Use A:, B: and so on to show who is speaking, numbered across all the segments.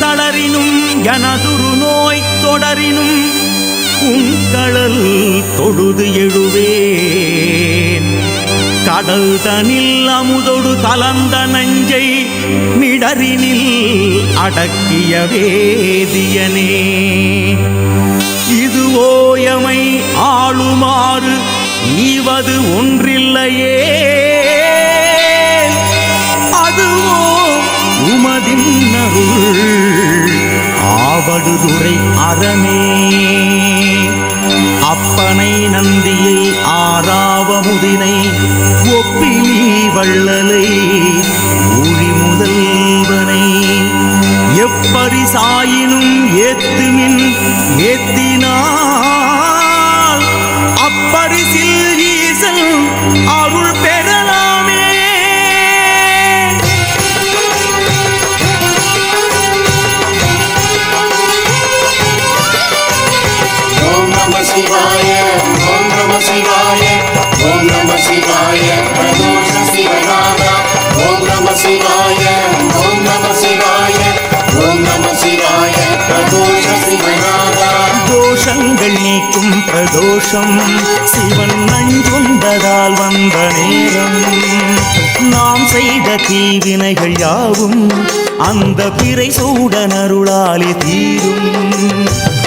A: தளரினும் எனதுரு நோய் தொடரினும் உங்களல் தொழுது எழுவேன். கடல் தனில் அமுதொடு கலந்த நஞ்சை நிடரினில் அடக்கிய வேதியனே. இது ஓயமை ஆளுமாறு ஈவது ஒன்றில்லையே. ஆவடுதுறை அறமே அப்பனை நந்தியை ஆறாவமுதினை ஒப்பிலி வள்ளலை
B: சிவாய ஓம் நம சிவாய ஓம் நம சிவாய பிரதோஷ சிவநாதா. ஓம் நம சிவாய ஓம் நம சிவாய ஓம் நம சிவாய பிரதோஷ சிவநாதா.
A: தோஷங்கள் நீக்கும் பிரதோஷம் சிவன் நஞ்சுண்டதால் வந்த நேரம். நாம் செய்த தீவினைகள் யாவும் அந்த பிறை சூடனருளாலே தீரும்.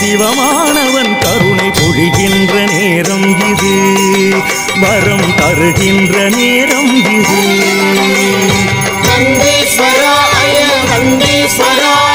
A: சிவமானவன் கருணை பொழிகின்ற நேரம் இது. வரம் தருகின்ற நேரம் இது.
B: நந்தீஸ்வரா அய நந்தீஸ்வரா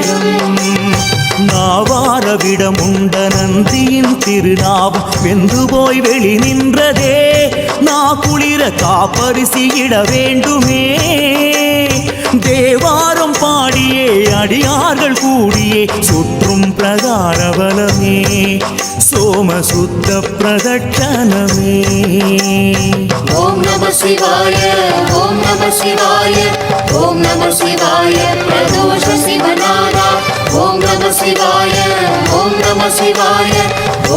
A: நேரம் நாவாரவிடம் உண்ட நந்தியின் திருநாவம் வெந்து போய் வெளி நின்றதே. நா குளிர காப்பரிசியிட வேண்டுமே. தேவாரம் பாடியே அடியார்கள் கூடியே சுற்றும் பிரகாரபலமே சோமசுத்த பிரதட்சணமே
B: ஓம் நம சிவாய ஓம் நம சிவாய ஓம் நம சிவாய பிரதோஷ சிவன். நம சிவாய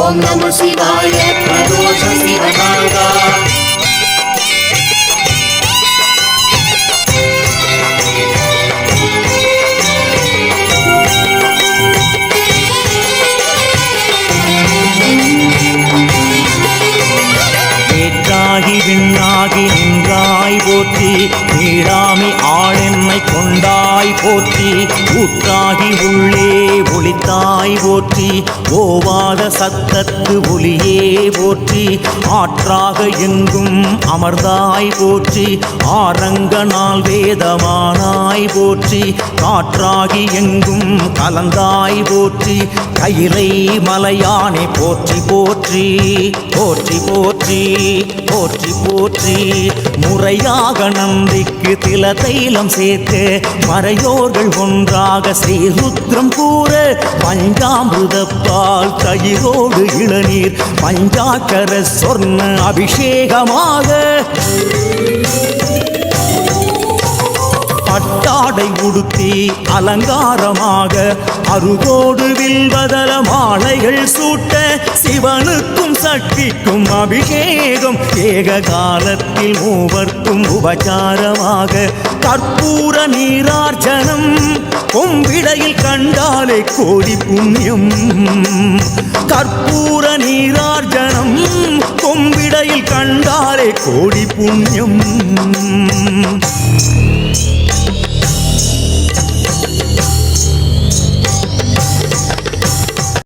B: ஓம் நம சிவாய பிரதோஷ சிவநாதா
A: ஏற்றாகி விண்ணாகி நின்றாய் போற்றி நீடாமி ஆளென்னை கொண்டாய் போற்றி ஊற்றாகி உள்ளே ஒளித்தாய் போற்றி ஓவாத சத்தத்து ஒளியே போற்றி ஆற்றாக எங்கும் அமர்ந்தாய் போற்றி ஆரங்க நாள் வேதமானாய் போற்றி காற்றாகி எங்கும் கலந்தாய் போற்றி கையிலை மலையானை போற்றி போற்றி போற்றி போற்றி போற்றி போற்றி முறையா முறையாக நந்திக்கு தில தைலம் சேர்த்து மறையோர்கள் ஒன்றாக ஸ்ரீருத்ரம் கூற பஞ்சாமிருதப்பால் தயிரோடு இளநீர் பஞ்சாக்கர சொர்ண அபிஷேகமாக பட்டாடை அலங்காரமாக அருகோடு வில்வதல மாலைகள் சூட்ட சிவனுக்கும் சக்திக்கும் அபிஷேகம். ஏக காலத்தில் மூவர்க்கும் உபச்சாரமாக கற்பூர நீரார்ச்சனம் கொம்பிடையில் கண்டாலே கோடி புண்ணியம். கற்பூர நீரார்ச்சனம் கொம்பிடையில் கண்டாலே கோடி புண்ணியம்.